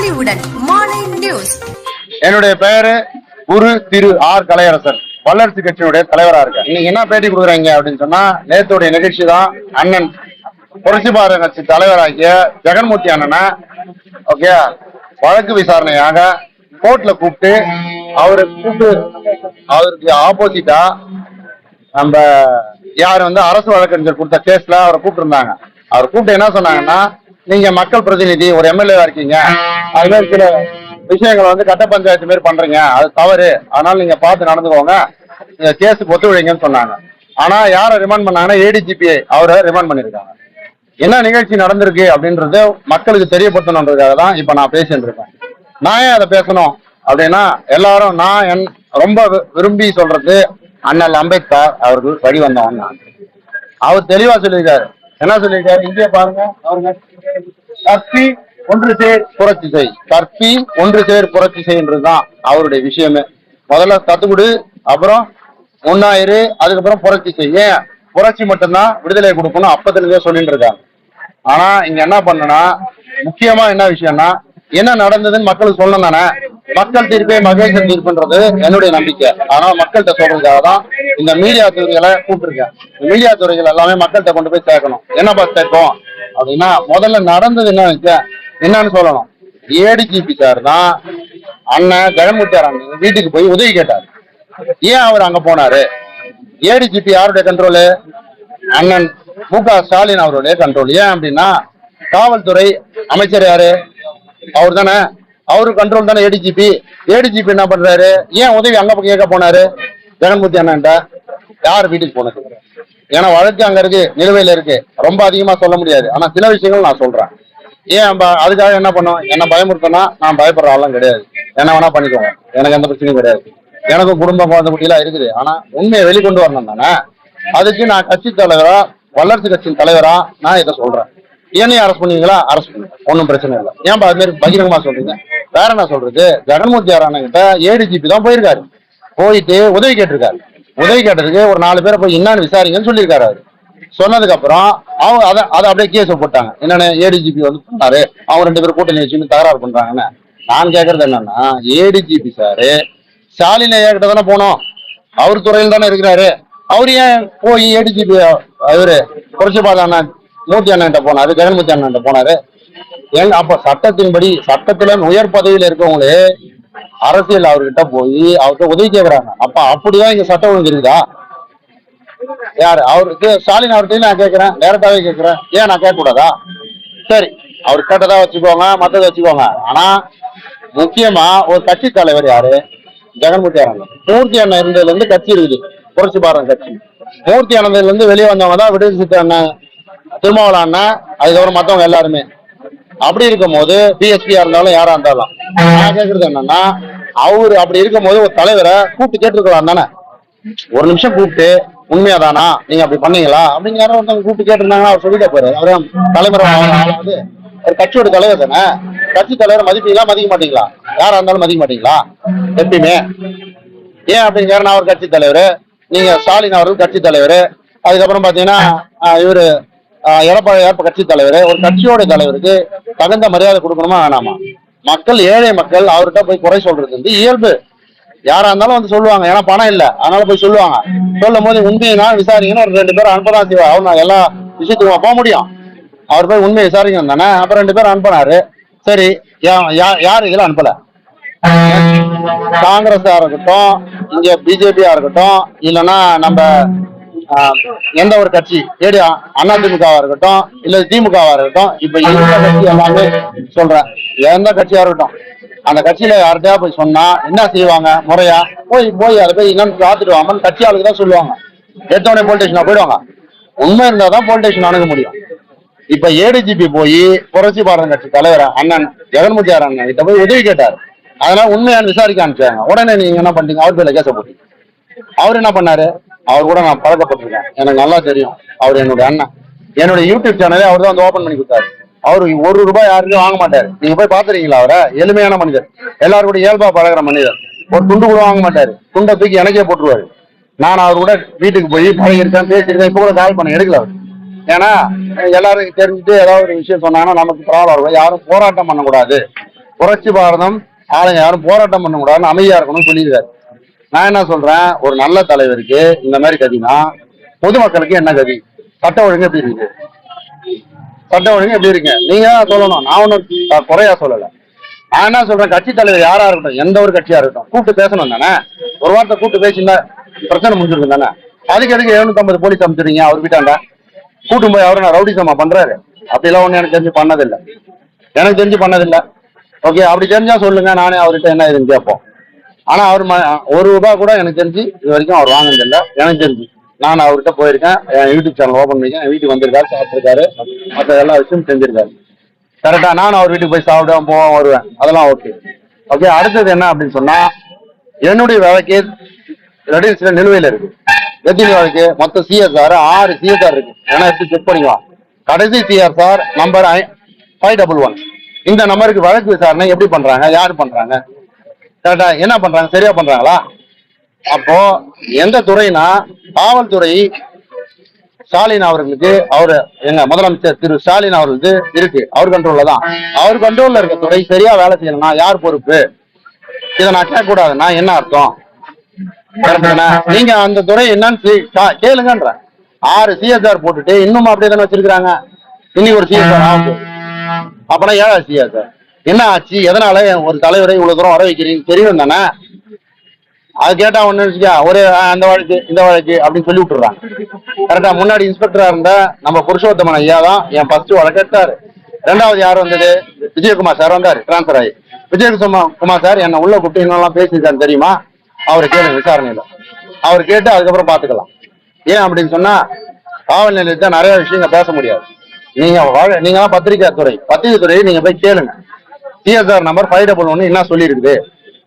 மாலை நியூஸ். என்னுடைய பெயரு குரு திரு ஆர் கலையரசன் வல்லரசு கட்சியினுடைய தலைவரா இருக்கேன். இன்னைக்கு என்ன பேட்டி கொடுக்குறீங்க அப்படின்னு சொன்னா நேத்துடைய நிகழ்ச்சி தான் அண்ணன் புரட்சி பாரத கட்சி தலைவராகிய ஜெகன்மூர்த்தி அண்ணனை ஓகே வழக்கு விசாரணையாக கோர்ட்ல கூப்பிட்டு அவரை கூப்பிட்டு அவருக்கு ஆப்போசிட்டா நம்ம யார் வந்து அரசு வழக்கறிஞர் கொடுத்த கேஸ்ல அவரை கூப்பிட்டு இருந்தாங்க அவர் கூப்பிட்டு என்ன சொன்னாங்கன்னா நீங்க மக்கள் பிரதிநிதி ஒரு எம்எல்ஏவா இருக்கீங்க. அது மாதிரி சில விஷயங்களை வந்து கட்ட பஞ்சாயத்து மாரி பண்றீங்க. அது தவறு. அதனால நீங்க பார்த்து நடந்துக்கோங்க. இந்த கேஸ் ஒத்துழைங்கன்னு சொன்னாங்க. ஆனா யாரை ரிமாண்ட் பண்ணாங்கன்னா ஏடிஜிபி அவரை ரிமாண்ட் பண்ணிருக்காங்க என்ன நிகழ்ச்சி நடந்திருக்கு அப்படின்றது மக்களுக்கு தெரியப்படுத்தணுன்றதுக்காக தான் இப்ப நான் பேசிட்டு இருக்கேன். நான் ஏன் அதை பேசணும் அப்படின்னா எல்லாரும் நான் என் ரொம்ப வி- விரும்பி சொல்றது அண்ணல் அம்பேத்கர் அவர்கள் வழி வந்தவன் நான் அவர் தெளிவா சொல்லியிருக்காரு. என்ன சொல்லியிருக்காரு? இங்கே பாருங்க அவருங்க. கற்பி ஒன்று சேர் புரட்சி செய். கற்பி ஒன்று சேர் புரட்சி செய்ன்றதுதான் அவருடைய விஷயமே. முதல்ல கத்துக்குடு அப்புறம் ஒன்னாயிரு அதுக்கப்புறம் புரட்சி செய். ஏன்? புரட்சி மட்டும்தான் விடுதலை கொடுக்கணும் அப்பத்திலிருந்தே சொல்லிட்டு இருக்காங்க ஆனா இங்க என்ன பண்ணனா முக்கியமா என்ன விஷயம்னா என்ன நடந்ததுன்னு மக்களுக்கு சொல்லணும் தானே. மக்கள் தீர்ப்பே மகேசன் தீர்ப்புன்றது என்னுடைய நம்பிக்கை. ஆனா மக்கள்கிட்ட சொல்றதுக்காக தான் இந்த மீடியா துறைகளை கூப்பிட்டுருக்கேன். மீடியா துறைகள் எல்லாமே மக்கள்கிட்ட கொண்டு போய் சேர்க்கணும். என்னப்பா சேர்ப்போம் அப்படின்னா முதல்ல நடந்தது என்ன என்னன்னு சொல்லணும். ஏடிஜிபி சார் தான் அண்ணன் ஜெகன்மூர்த்தியார் அண்ணன் வீட்டுக்கு போய் உதவி கேட்டார். ஏன் அவர் அங்க போனாரு? ஏடிஜிபி யாருடைய கண்ட்ரோலு அண்ணன் மு க ஸ்டாலின் அவருடைய கண்ட்ரோல் ஏன் அப்படின்னா காவல்துறை அமைச்சர் யாரு? அவர் தானே அவரு கண்ட்ரோல் தானே ஏடிஜிபி ஏடிஜிபி என்ன பண்றாரு? ஏன் உதவி அங்க பக்கம் கேட்க போனாரு? ஜெகன்மூர்த்தி அண்ணன்ட்ட யார் வீட்டுக்கு போனது? ஏன்னா வழக்கு அங்க இருக்கு நிலுவையில இருக்கு. ரொம்ப அதிகமா சொல்ல முடியாது. ஆனா சில விஷயங்கள் நான் சொல்றேன். ஏன் நம்ம அதுக்காக என்ன பண்ணுவோம் என்ன பயமுறுத்தினா நான் பயப்படுற ஆளும் கிடையாது. என்ன வேணா பண்ணிக்கோங்க. எனக்கு எந்த பிரச்சனையும் கிடையாது. எனக்கும் குடும்பம் குழந்தை குட்டிலாம் இருக்குது. ஆனா உண்மையை வெளிக்கொண்டு வரணும் தானே? அதுக்கு நான் கட்சி தலைவரா வல்லரசு கட்சியின் தலைவரா நான் இதை சொல்றேன். என்னையும் அரசு பண்ணுவீங்களா அரசு பண்ணுங்க ஒன்றும் பிரச்சனை இல்லை. ஏன்பா அது மாதிரி பகிரங்கமா சொல்றீங்க? வேற என்ன சொல்றது? ஜெகன்மூர்த்தி ஆரான ஏடிஜிபி தான் போயிருக்காரு. போயிட்டு உதவி கேட்டிருக்காரு. உதவி கேட்டதுக்கு ஒரு நாலு பேரை போய் என்னன்னு விசாரிங்கன்னு சொல்லியிருக்காரு அவரு. சொன்னதுக்கு அப்புறம் அவங்க அதை அதை அப்படியே கேஸ் போட்டாங்க. என்னென்ன ஏடிஜிபி வந்து பண்ணாரு அவங்க ரெண்டு பேரும் கூட்டணி வச்சுன்னு தகராறு பண்றாங்கன்னு. நான் கேட்கறது என்னன்னா ஏடிஜிபி சாரு ஸ்டாலின் ஐயா கிட்ட தானே போனோம். அவர் துறையில் தானே இருக்கிறாரு. அவர் ஏன் போய் ஏடிஜிபி அவரு புரட்சி பாத மூர்த்தி அண்ணன் போனாரு ஜெகன்மூர்த்தி அண்ணன் போனாரு. ஏங்க அப்ப சட்டத்தின்படி சட்டத்துல உயர் பதவியில இருக்கவங்களே அரசியல் அவர்கிட்ட போய் அவர்கிட்ட உதவி கேட்கிறாங்க அப்ப அப்படிதான் இங்க சட்டம் ஒழுங்கு இருக்குதா? யாரு? அவருக்கு ஸ்டாலின் அவர்கிட்ட நான் கேட்கிறேன் டேரக்டாவே கேட்கிறேன் ஏன் நான் கேட்க கூடாதா சரி அவர் கேட்டதா வச்சுக்கோங்க மத்ததை வச்சுக்கோங்க. ஆனா முக்கியமா ஒரு கட்சி தலைவர் யாரு? ஜெகன்மூர்த்தி அண்ணன். மூர்த்தி அண்ணன் இருந்ததுல இருந்து கட்சி இருக்குது. புரட்சி பாரத கட்சி. மூர்த்தி அண்ணன்ல இருந்து வெளியே வந்தவங்க தான் விடுதலை சித்த அண்ணன். திருமாவளவன் அண்ணன் அதுக்கப்புறம் மற்றவங்க எல்லாருமே. அப்படி இருக்கும்போது பிஎஸ்பியா இருந்தாலும் யாரா இருந்தாலும். நான் கேக்குறது என்னன்னா அவரு அப்படி இருக்கும் போது ஒரு தலைவரை கூப்பிட்டு கேட்டிருக்கலாம் தானே. ஒரு நிமிஷம் கூப்பிட்டு உண்மையாதானா? நீங்க அப்படி பண்ணீங்களா? அப்படின்னு யாரோ ஒருத்தவங்க கூப்பிட்டு கேட்டிருந்தாங்கன்னா அவர் சொல்லிட்டே போறாரு தலைமுறை தலைவர் ஆளாவது ஒரு கட்சியோட தலைவர் தானே. கட்சி தலைவர் மதிப்பீங்களா மதிக்க மாட்டீங்களா? யாரா இருந்தாலும் மதிக்க மாட்டீங்களா? எப்பயுமே. ஏன் அப்படின்னு நான் அவர் கட்சி தலைவர். நீங்க ஸ்டாலின் அவர்கள் கட்சி தலைவர். அதுக்கப்புறம் பாத்தீங்கன்னா இவரு எடப்பாடி ஏற்ப கட்சி தலைவர்? ஒரு கட்சியோட தலைவருக்கு தகுந்த மரியாதை கொடுக்கணுமா வேணாமா? மக்கள் ஏழை மக்கள் அவர்கிட்ட போய் குறை சொல்றது வந்து இயல்பு. யாரா இருந்தாலும் வந்து சொல்லுவாங்க. ஏன்னா பணம் இல்ல. அதனால போய் சொல்லுவாங்க. சொல்லும் போது உண்மையினா விசாரிக்கணும். ஒரு ரெண்டு பேரும் அனுப்பதான் செய்வார் அவர் நான் எல்லா விஷயத்துக்கும் போக முடியும்? அவர் போய் உண்மையை விசாரிக்கணும் தானே? அப்புறம் ரெண்டு பேரும் அனுப்புனாரு. சரி யாரு இதெல்லாம் அனுப்பல? காங்கிரஸா இருக்கட்டும் இங்க பிஜேபியா இருக்கட்டும் இல்லைன்னா நம்ம எந்த ஒரு கட்சி ஏடி அதிமுகவா இருக்கட்டும் இல்ல திமுகவா இருக்கட்டும் இப்ப எந்த கட்சி எல்லாமே சொல்றேன். எந்த கட்சியா இருக்கட்டும் அந்த கட்சியில யார்கிட்டயா போய் சொன்னா என்ன செய்வாங்க முறையா? போய் போய் அதை போய் என்னன்னு பார்த்துட்டு வாங்கன்னு கட்சி ஆளுக்கு தான் சொல்லுவாங்க. எடுத்தோடனே போலீஸ் ஸ்டேஷனா போயிடுவாங்க. உண்மை இருந்தா தான் போலீஸ் ஸ்டேஷன் அணுக முடியும். இப்ப ஏடிஜிபி போய் புரட்சி பாரத கட்சி தலைவர் அண்ணன் ஜெகன்முத்தியார் அண்ணன் கிட்ட போய் உதவி கேட்டார். அதனால உண்மையான விசாரிக்க அனுப்பிச்சாங்க. உடனே நீங்க என்ன பண்றீங்க அவர் பேர்ல கேச போட்டீங்க. அவர் என்ன பண்ணாரு? அவர் கூட நான் பழக்கப்பட்டிருக்கேன் எனக்கு நல்லா தெரியும். அவர் என்னுடைய அண்ணன் என்னுடைய யூடியூப் சேனலே அவர் தான் வந்து ஓபன் பண்ணி கொடுத்தாரு. அவர் ஒரு ரூபாய் யாருக்கும் வாங்க மாட்டாரு. நீங்க போய் பாத்துறீங்களா அவரை? எளிமையான மனிதர். எல்லாரும் கூட இயல்பா பழகுற மனிதர். ஒரு துண்டு கூட வாங்க மாட்டாரு. துண்டை தூக்கி எனக்கே போட்டுருவாரு. நான் அவர் கூட வீட்டுக்கு போய் பழகிருக்கேன் பேசியிருக்கேன் இப்ப கூட கால் பண்ண எடுக்கல அவர். ஏன்னா எல்லாரும் தெரிஞ்சுட்டு ஏதாவது ஒரு விஷயம் சொன்னாங்கன்னா நமக்கு ப்ராப்ளம் இருக்கும் யாரும் போராட்டம் பண்ணக்கூடாது. புரட்சி பாரதம் ஆளுங்க யாரும் போராட்டம் பண்ணக்கூடாதுன்னு அமைதியா இருக்கணும்னு சொல்லியிருக்காரு. நான் என்ன சொல்றேன்? ஒரு நல்ல தலைவருக்கு இந்த மாதிரி கதினா பொதுமக்களுக்கு என்ன கதி சட்ட ஒழுங்கு எப்படி இருக்கு? சட்ட ஒழுங்கு எப்படி இருக்கு? நீங்க சொல்லணும். நான் ஒன்றும் குறையா சொல்லல. நான் என்ன சொல்றேன்? கட்சி தலைவர் யாரா இருக்கட்டும் எந்த ஒரு கட்சியா இருக்கட்டும் கூப்பிட்டு பேசணும் தானே? ஒரு வார்த்தை கூப்பிட்டு பேசினா பிரச்சனை முடிஞ்சிருக்கும் தானே? அதுக்கு எதுக்கு எழுநூத்தம்பது போலீஸ் அமைச்சிருங்க அவர் வீட்டாண்ட? கூட்டும் போய் அவரை நான் ரவுடிசமா பண்றாரு? அப்படிலாம் ஒன்றும் எனக்கு தெரிஞ்சு பண்ணதில்லை. எனக்கு தெரிஞ்சு பண்ணதில்லை. ஓகே அப்படி தெரிஞ்சா சொல்லுங்க. நானே அவர்கிட்ட என்ன இதுன்னு கேட்போம். ஆனா அவர் ம- ஒரு ரூபாய் கூட எனக்கு தெரிஞ்சு இது வரைக்கும் அவர் வாங்கினது இல்லை எனக்கு தெரிஞ்சு. நான் அவர்கிட்ட போயிருக்கேன். என் யூடியூப் சேனல் ஓப்பன் பண்ணிக்கேன் என் வீட்டுக்கு வந்திருக்காரு சாப்பிட்டுருக்காரு. மற்ற எல்லா விஷயமும் செஞ்சிருக்காரு. கரெக்டா நான் அவர் வீட்டுக்கு போய் சாப்பிடுவேன் போவேன் வருவேன். அதெல்லாம் ஓகே ஓகே அடுத்தது என்ன அப்படின்னு சொன்னா என்னுடைய வழக்கு ரெடியூஸ்ல நிலுவையில் இருக்கு. எத்தனை வழக்கு மொத்தம் சிஎஸ்ஆர் ஆறு சிஎஸ்ஆர் இருக்கு. ஏன்னா எடுத்து செக் பண்ணிக்கலாம். கடைசி CSR number five double one இந்த நம்பருக்கு வழக்கு விசாரணை எப்படி பண்றாங்க? யார் பண்றாங்க? கரெக்டா என்ன பண்றாங்க? சரியா பண்றாங்களா? அப்போ எந்த துறைனா காவல்துறை ஸ்டாலின் அவர்களுக்கு அவரு எங்க முதலமைச்சர் திரு ஸ்டாலின் அவர்களுக்கு இருக்கு. அவர் கண்ட்ரோல்ல தான். அவர் கண்ட்ரோல்ல இருக்க துறை சரியா வேலை செய்யணும்னா யார் பொறுப்பு? இதை நான் கேட்க கூடாதுன்னா என்ன அர்த்தம்? நீங்க அந்த துறை என்னன்னு கேளுங்கன்ற. ஆறு சிஎஸ்ஆர் போட்டுட்டு இன்னும் அப்படியே தானே வச்சிருக்காங்க இன்னைக்கு ஒரு சிஎஸ்ஆர் ஆகும் அப்பனா ஏழா சிஎஸ்ஆர் என்ன ஆச்சு? எதனால ஒரு தலைவரை இவ்வளவு தூரம் வர வைக்கிறீங்க? தெரியும் தானே? அது கேட்டா ஒண்ணு வச்சுக்கா ஒரே ஆ, அந்த வழக்கு இந்த வழக்கு அப்படின்னு சொல்லி விட்டுறான் கரெக்டா முன்னாடி இன்ஸ்பெக்டரா இருந்த நம்ம புருஷோத்தமன் ஐயா தான் என் ஃபர்ஸ்ட் வழக்கெடுத்தாரு ரெண்டாவது யார் வந்தது? விஜயகுமார் சார் வந்தாரு டிரான்ஸ்பர் ஆகி. விஜயகுமார் குமார் சார் என்ன உள்ள கூப்பிட்டு என்னெல்லாம் பேசியிருக்கான்னு தெரியுமா? அவரை கேளுங்க விசாரணையில. அவர் கேட்டு அதுக்கப்புறம் பாத்துக்கலாம். ஏன் அப்படின்னு சொன்னா காவல் நிலையத்தை நிறைய விஷயங்கள் பேச முடியாது. நீங்க வாழ- நீங்க தான் பத்திரிக்கை துறை பத்திரிகை துறையை நீங்க போய் கேளுங்க. சிஎஸ்ஆர் நம்பர் ஃபைவ் டபுள் ஒன்று என்ன சொல்லியிருக்குது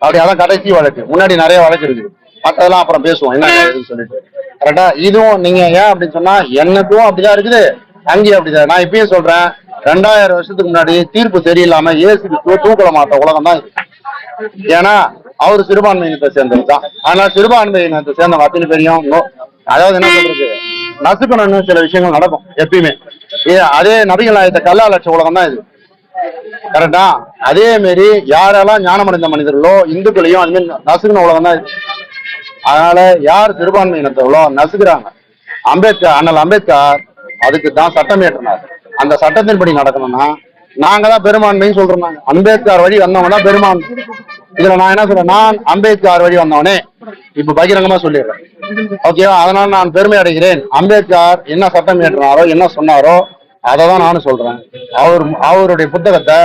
அப்படி அதான் கடைசி வழக்கு. முன்னாடி நிறைய வழக்கு இருக்குது. மற்றதெல்லாம் அப்புறம் பேசுவோம். என்ன சொல்லிட்டு. கரெக்டா இதுவும் நீங்க ஏன் அப்படின்னு சொன்னா எனக்கும் அப்படிதான் இருக்குது. அங்கேயும் அப்படிதான். நான் இப்பயும் சொல்றேன் ரெண்டாயிரம் வருஷத்துக்கு முன்னாடி தீர்ப்பு சரியில்லாம ஏசுக்கு தூக்கல மாட்ட உலகம் தான் இருக்கு ஏன்னா அவர் சிறுபான்மையினத்தை சேர்ந்தது தான். அதனால சிறுபான்மையினத்தை சேர்ந்தவங்க அத்தனை பேரையும் அதாவது என்ன சொல்றது? நசுக்கணும்னு சில விஷயங்கள் நடக்கும் எப்பயுமே. ஏ, அதே நபிகள் நாயத்தை கல்லா லட்ச உலகம் தான் இது. கரெக்டா? அதே மாரி யாரெல்லாம் ஞானமடைந்த மனிதர்களோ இந்துக்களையும் அது மாதிரி நசுக்கின உலகம் தான் அதனால யார் சிறுபான்மையினத்தவளோ நசுக்கிறாங்க. அம்பேத்கர் அண்ணல் அம்பேத்கர் அதுக்கு தான் சட்டம் ஏற்றினார் அந்த சட்டத்தின்படி நடக்கணும்னா நாங்க தான் பெரும்பான்மைன்னு சொல்றோம் அம்பேத்கர் வழி வந்தவங்க தான் பெரும்பான்மை. இதுல நான் என்ன சொல்றேன்? நான் அம்பேத்கர் வழி வந்தவனே. இப்ப பகிரங்கமா சொல்லிடுறேன். ஓகேவா? அதனால நான் பெருமை அடைகிறேன். அம்பேத்கர் என்ன சட்டம் ஏற்றினாரோ என்ன சொன்னாரோ அதை தான் நானும் சொல்றேன். அவர் அவருடைய புத்தகத்தை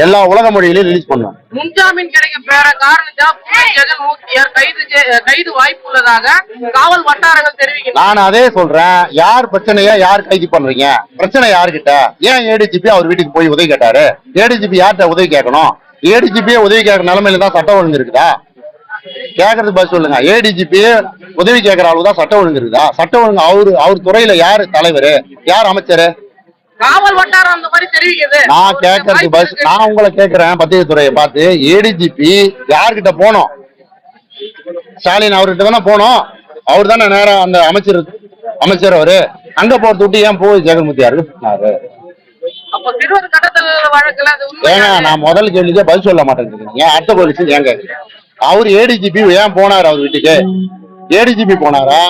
எல்லா உலக மொழியிலையும் ரிலீஸ் பண்ணுவேன் முன்ஜாமீன் கிடைக்க பெற காரணத்தா புனே ஜெகன்மூர்த்தியார் கைது கைது வாய்ப்பு உள்ளதாக காவல் வட்டாரங்கள் தெரிவிக்கின்றன. நான் அதே சொல்றேன். யார் பிரச்சனைய யார் கைது பண்றீங்க? பிரச்சனை யாருக்கிட்ட ஏன் ஏடிஜிபி அவர் வீட்டுக்கு போய் உதவி கேட்டாரு? ஏடிஜிபி யார்கிட்ட உதவி கேட்கணும்? ஏடிஜிபியே உதவி கேட்கற நிலைமையில தான் சட்டம் ஒழுங்கு இருக்குதா? கேட்கறது பதில் சொல்லுங்க. ஏடிஜிபி உதவி கேட்கற அளவு தான் சட்டம் ஒழுங்கு இருக்குதா? சட்டம் ஒழுங்கு அவரு அவர் துறையில யாரு தலைவர்? யார் அமைச்சர்? நான் கேட்கறது பஸ் நான் உங்களை கேட்கிறேன் பத்திரிகை துறையை பார்த்து ஏடிஜிபி யார்கிட்ட போனோம்? ஸ்டாலின் அவர்கிட்ட தானே போனோம். அவர் தானே நேரா அந்த அமைச்சர் அமைச்சர் அவரு. அங்க போறது விட்டு ஏன் போய் போனாரு கடத்தல் வழக்குல அது ஏங்க நான் முதல் கேள்விக்கே பதில் சொல்ல மாட்டேங்கிறீங்க ஏன் அடுத்த போலீஸ் ஏன் அவர் ஏடிஜிபி ஏன் போனாரு அவர் வீட்டுக்கு? ஏடிஜிபி போனாரா?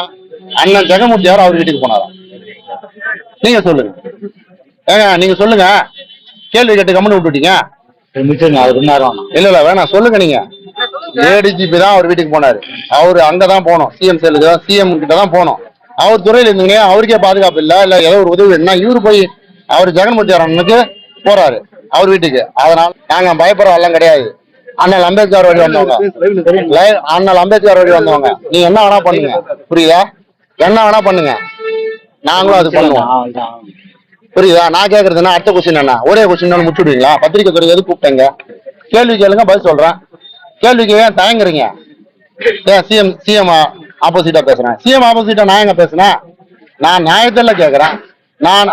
அண்ணன் ஜெகன்மூர்த்தியார் அவர் வீட்டுக்கு போனாரா? நீங்க சொல்லுங்க. ஏங்க நீங்க சொல்லுங்க. கேள்வி கேட்டு கம்மனு விட்டுட்டீங்க. இல்ல இல்ல வேணாம் சொல்லுங்க நீங்க. ஏடிஜிபி தான் அவர் வீட்டுக்கு போனாரு. அவரு அங்கதான் போனோம். சிஎம் செல்லுக்கு தான் சிஎம் கிட்ட தான் போனோம். அவர் துறையில இருந்தீங்க அவருக்கே பாதுகாப்பு இல்ல? இல்ல ஏதோ ஒரு உதவி வேணும்னா இவரு போய் அவர் ஜெகன்மூர்த்தி அண்ணனுக்கு போறாரு அவர் வீட்டுக்கு. அதனால நாங்க பயப்படுறவெல்லாம் கிடையாது. அண்ணல் அம்பேத்கர் வழி வந்தவங்க. அண்ணல் அம்பேத்கர் வழி வந்தவங்க. நீங்க என்ன வேணா பண்ணுங்க. புரியுதா? என்ன வேணா பண்ணுங்க. நாங்களும் அது பண்ணுவோம். புரியுதா? நான் கேக்குறதுன்னா அடுத்த கொஸ்டின் என்ன? ஒரே கொஸ்டின் முடிச்சுடுவீங்களா? பத்திரிக்கை துறை எது கூப்பிட்டேங்க. கேள்வி கேளுங்க பதில் சொல்றேன். கேள்விக்கு ஏன் தயங்குறீங்க? ஏன் சிஎம் சிஎம் ஆப்போசிட்டா பேசுறேன்? சிஎம் ஆப்போசிட்டா நான் எங்க பேசுனேன் நான் நியாயத்தில் கேக்குறேன். நான்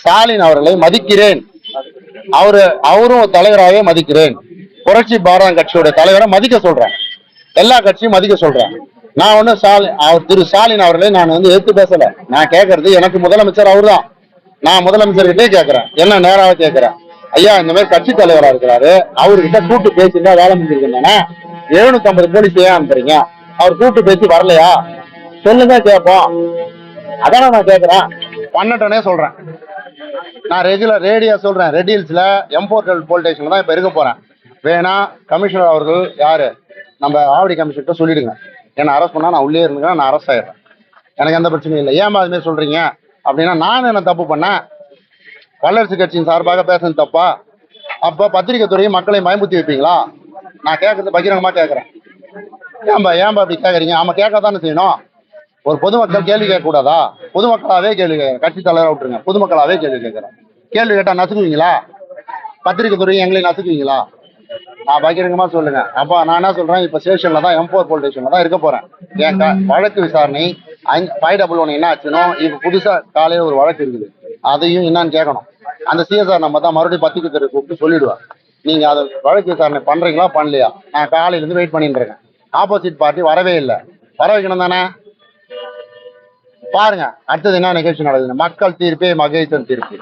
ஸ்டாலின் அவர்களை மதிக்கிறேன். அவரு அவரும் தலைவராகவே மதிக்கிறேன். புரட்சி பாரதம் கட்சியோட தலைவரை மதிக்க சொல்றேன். எல்லா கட்சியும் மதிக்க சொல்றேன். நான் ஒண்ணு ஸ்டாலின் அவர் திரு ஸ்டாலின் அவர்களே நான் வந்து எடுத்து பேசல. நான் கேட்கறது எனக்கு முதலமைச்சர் அவர்தான். நான் முதலமைச்சர்கிட்டே கேட்கறேன் என்ன நேராக கேட்கறேன் ஐயா இந்த மாதிரி கட்சி தலைவரா இருக்கிறாரு. அவர்கிட்ட கூட்டு பேசியிருந்தா வேலை முடிஞ்சிருக்கேன் எழுநூத்தி ஐம்பது போலீஸ் ஏன் அனுப்புறீங்க? அவர் கூட்டு பேசி வரலையா? சொல்லுங்க கேட்போம் அதானே நான் கேட்கறேன் பண்ணட்டனே சொல்றேன். நான் ரெகுலர் ரேடியா சொல்றேன். ரெடில்ஸ்ல எம்போர்ட்டல் போலீஸ் ஸ்டேஷன்ல தான் இப்ப இருக்க போறேன். வேணா கமிஷனர் அவர்கள் யாரு? நம்ம ஆவடி கமிஷன்கிட்ட சொல்லிடுங்க. என்ன அரெஸ்ட் பண்ணா நான் உள்ளே இருந்துங்க நான் அரெஸ்ட் ஆயிடுறேன். எனக்கு எந்த பிரச்சனையும் இல்லை. ஏன் அதுமாரி சொல்கிறீங்க சொல்றீங்க? அப்படின்னா நான் என்ன தப்பு பண்ணேன்? வல்லரசு கட்சியின் சார்பாக பேசுறது தப்பா? அப்ப பத்திரிகை துறையை மக்களை பயமுத்தி வைப்பீங்களா? நான் கேட்கறது பகிரங்கமா கேட்கறேன் ஏன்பா ஏன்பா அப்படி கேட்கறீங்க ஆமா கேட்க தானே செய்யணும். ஒரு பொதுமக்கள் கேள்வி கேட்கக்கூடாதா? பொதுமக்களாகவே பொதுமக்களாவே கேள்வி கேட்கறேன் கட்சி தலைவராக விட்டுருங்க. பொதுமக்களாவே கேள்வி கேட்கறேன். கேள்வி கேட்டா நசுக்குவீங்களா? பத்திரிகை துறை எங்களையும் நசுக்குவீங்களா? நான் பகிரங்கமா சொல்லுங்க. அப்ப நான் என்ன சொல்றேன்? இப்ப ஸ்டேஷன்ல தான் எம்போர் போலீஸ் ஸ்டேஷன்ல தான் இருக்க போறேன். ஏன் வழக்கு விசாரணை ஃபைவ் டபுள் ஒன் என்ன ஆச்சுன்னா இப்ப புதுசா காலையில ஒரு வழக்கு இருக்குது. அதையும் என்னன்னு கேட்கணும் அந்த சிஎஸ்ஆர் நம்ம தான் மறுபடியும் பத்திரிக்கை துறை கூப்பிட்டு சொல்லிடுவேன் நீங்க அதை வழக்கு விசாரணை பண்றீங்களா பண்ணலையா? நான் காலையில இருந்து வெயிட் பண்ணிட்டு இருக்கேன். ஆப்போசிட் பார்ட்டி வரவே இல்லை. வர வைக்கணும் தானே? பாருங்க அடுத்தது என்ன நிகழ்ச்சி நடக்குது மக்கள் தீர்ப்பே மகேசன் தீர்ப்பு.